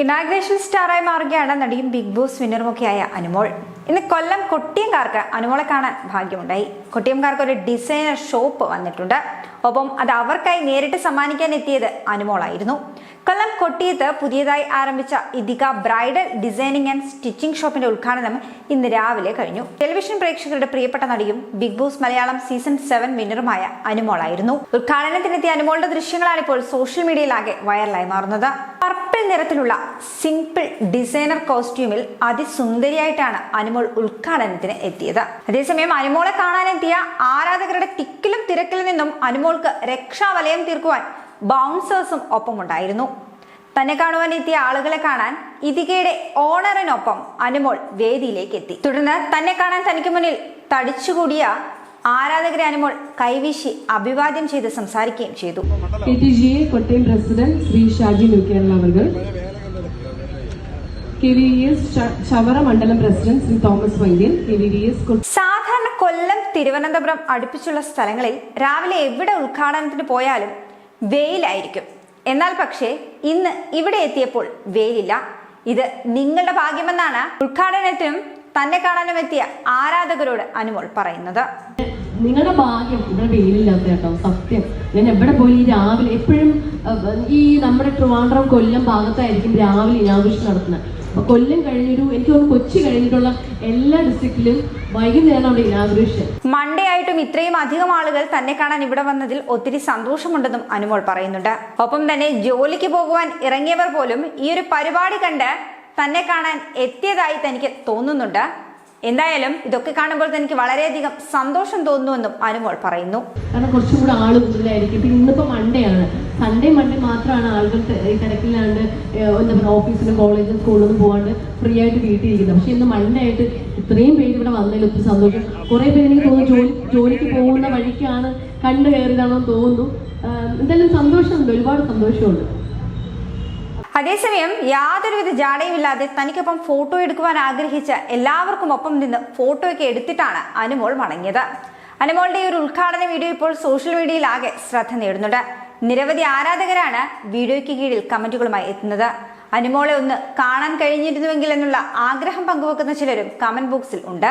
Inauguration സ്റ്റാറായി മാറുകയാണ് നടിയും big boss വിന്നറുമൊക്കെയായ Anumol. ഇന്ന് കൊല്ലം കൊട്ടിയംകാർക്ക് അനുമോളെ കാണാൻ ഭാഗ്യമുണ്ടായി. കൊട്ടിയംകാർക്ക് ഒരു ഡിസൈനർ ഷോപ്പ് വന്നിട്ടുണ്ട്. ഒപ്പം അത് അവർക്കായി നേരിട്ട് സമ്മാനിക്കാൻ എത്തിയത് അനുമോളായിരുന്നു. കൊല്ലം കൊട്ടിയത്ത് പുതിയതായി ആരംഭിച്ച Ithika bridal designing and stitching ഷോപ്പിന്റെ ഉദ്ഘാടനം ഇന്ന് രാവിലെ കഴിഞ്ഞു. ടെലിവിഷൻ പ്രേക്ഷകരുടെ പ്രിയപ്പെട്ട നടിയും Bigg Boss Malayalam season seven വിന്നറുമായ അനുമോളായിരുന്നു. ഉദ്ഘാടനത്തിനെത്തിയ അനുമോളുടെ ദൃശ്യങ്ങളാണ് ഇപ്പോൾ സോഷ്യൽ മീഡിയയിലാകെ വൈറലായി മാറുന്നത്. പർപ്പിൾ നിറത്തിലുള്ള സിംപിൾ ഡിസൈനർ കോസ്റ്റ്യൂമിൽ അതിസുന്ദരിയായിട്ടാണ് അനുമോൾ ഉദ്ഘാടനത്തിന് എത്തിയത്. അതേസമയം അനുമോളെ കാണാനെത്തിയ ആരാധകരുടെ തിക്കിലും തിരക്കിലും നിന്നും അനുമോൾക്ക് രക്ഷാവലയം തീർക്കുവാൻ ബൗൺസേഴ്സും ഒപ്പമുണ്ടായിരുന്നു. തന്നെ കാണുവാൻ എത്തിയ ആളുകളെ കാണാൻ ഇതികയുടെ ഓണറിനൊപ്പം അനുമോൾ വേദിയിലേക്ക് എത്തി തുടർന്ന് തന്നെ കാണാൻ തനിക്ക് മുന്നിൽ തടിച്ചുകൂടിയ ആരാധകരെ അനുമോൾ കൈവീശി അഭിവാദ്യം ചെയ്ത് സംസാരിക്കുകയും ചെയ്തു. കൊട്ടയം പ്രസിഡന്റ് ശ്രീ ഷാജി ന്യൂക്കേരള അവർ K V D S Chavara മണ്ഡലം പ്രസിഡന്റ് ശ്രീ തോമസ് വൈദ്യൻ കെ വി ഡി എസ് സാധാരണ കൊല്ലം തിരുവനന്തപുരം അടുപ്പിച്ചുള്ള സ്ഥലങ്ങളിൽ രാവിലെ എവിടെ ഉദ്ഘാടനത്തിന് പോയാലും വെയിലായിരിക്കും. എന്നാൽ പക്ഷേ ഇന്ന് ഇവിടെ എത്തിയപ്പോൾ വെയിലില്ല. ഇത് നിങ്ങളുടെ ഭാഗ്യമെന്നാണ് ഉദ്ഘാടനത്തിനും തന്നെ കാണാനും എത്തിയ ആരാധകരോട് അനുമോൾ പറയുന്നത്. നിങ്ങളുടെ ഭാഗ്യം ഇവിടെ വെയിലില്ലാത്ത കേട്ടോ സത്യം. ഞാൻ എവിടെ പോയി രാവിലെ എപ്പോഴും ഈ നമ്മുടെ ട്രിവാൻഡ്രം കൊല്ലം ഭാഗത്തായിരിക്കും രാവിലെ ഇനാഘോഷം നടത്തുന്നത്. കൊല്ലം കഴിഞ്ഞൊരു എനിക്ക് തോന്നുന്നു കൊച്ചി കഴിഞ്ഞിട്ടുള്ള എല്ലാ ഡിസ്ട്രിക്റ്റിലും വൈകുന്നേരം അവിടെ ഇനാഘോഷൻ മൺഡേ ആയിട്ടും ഇത്രയും അധികം ആളുകൾ തന്നെ കാണാൻ ഇവിടെ വന്നതിൽ ഒത്തിരി സന്തോഷമുണ്ടെന്നും അനുമോൾ പറയുന്നുണ്ട്. ഒപ്പം തന്നെ ജോലിക്ക് പോകുവാൻ ഇറങ്ങിയവർ പോലും ഈ ഒരു പരിപാടി കണ്ട് തന്നെ കാണാൻ എത്തിയതായി തനിക്ക് തോന്നുന്നുണ്ട്. എന്തായാലും ഇതൊക്കെ കാണുമ്പോൾ തനിക്ക് വളരെയധികം സന്തോഷം തോന്നുന്നുവെന്നും അനുമോൾ പറയുന്നു. കാരണം കുറച്ചും കൂടെ ആൾ കൂടുതലായിരിക്കും പിന്നെ ഇന്നിപ്പോ മൺഡേ ആണ്. സൺഡേ മൺഡേ മാത്രമാണ് ആളുകൾ തിരക്കില്ലാണ്ട് എന്താ പറയുക ഓഫീസിലും കോളേജിലും സ്കൂളിലൊന്നും പോകാണ്ട് ഫ്രീ ആയിട്ട് വീട്ടിൽ ഇരിക്കുന്നത് പക്ഷെ ഇന്ന് മൺഡേ ആയിട്ട് ഇത്രയും പേര് ഇവിടെ വന്നതിൽ ഒത്തിരി സന്തോഷം. കുറെ പേര് എനിക്ക് തോന്നുന്നു ജോലി ജോലിക്ക് പോകുന്ന വഴിക്കാണ് കണ്ടു കയറിയതാണെന്ന് തോന്നുന്നു. എന്തായാലും സന്തോഷമുണ്ട്. ഒരുപാട് സന്തോഷമുണ്ട്. അതേസമയം യാതൊരുവിധ ജാടയുമില്ലാതെ തനിക്കൊപ്പം ഫോട്ടോ എടുക്കുവാൻ ആഗ്രഹിച്ച എല്ലാവർക്കും ഒപ്പം നിന്ന് ഫോട്ടോയൊക്കെ എടുത്തിട്ടാണ് അനുമോൾ മടങ്ങിയത്. അനുമോളുടെ ഒരു ഉദ്ഘാടന വീഡിയോ ഇപ്പോൾ സോഷ്യൽ മീഡിയയിൽ ആകെ ശ്രദ്ധ നേടുന്നുണ്ട്. നിരവധി ആരാധകരാണ് വീഡിയോയ്ക്ക് കീഴിൽ കമന്റുകളുമായി എത്തുന്നത്. അനുമോളെ ഒന്ന് കാണാൻ കഴിഞ്ഞിരുന്നുവെങ്കിൽ എന്നുള്ള ആഗ്രഹം പങ്കുവെക്കുന്ന ചിലരും കമന്റ് ബോക്സിൽ ഉണ്ട്.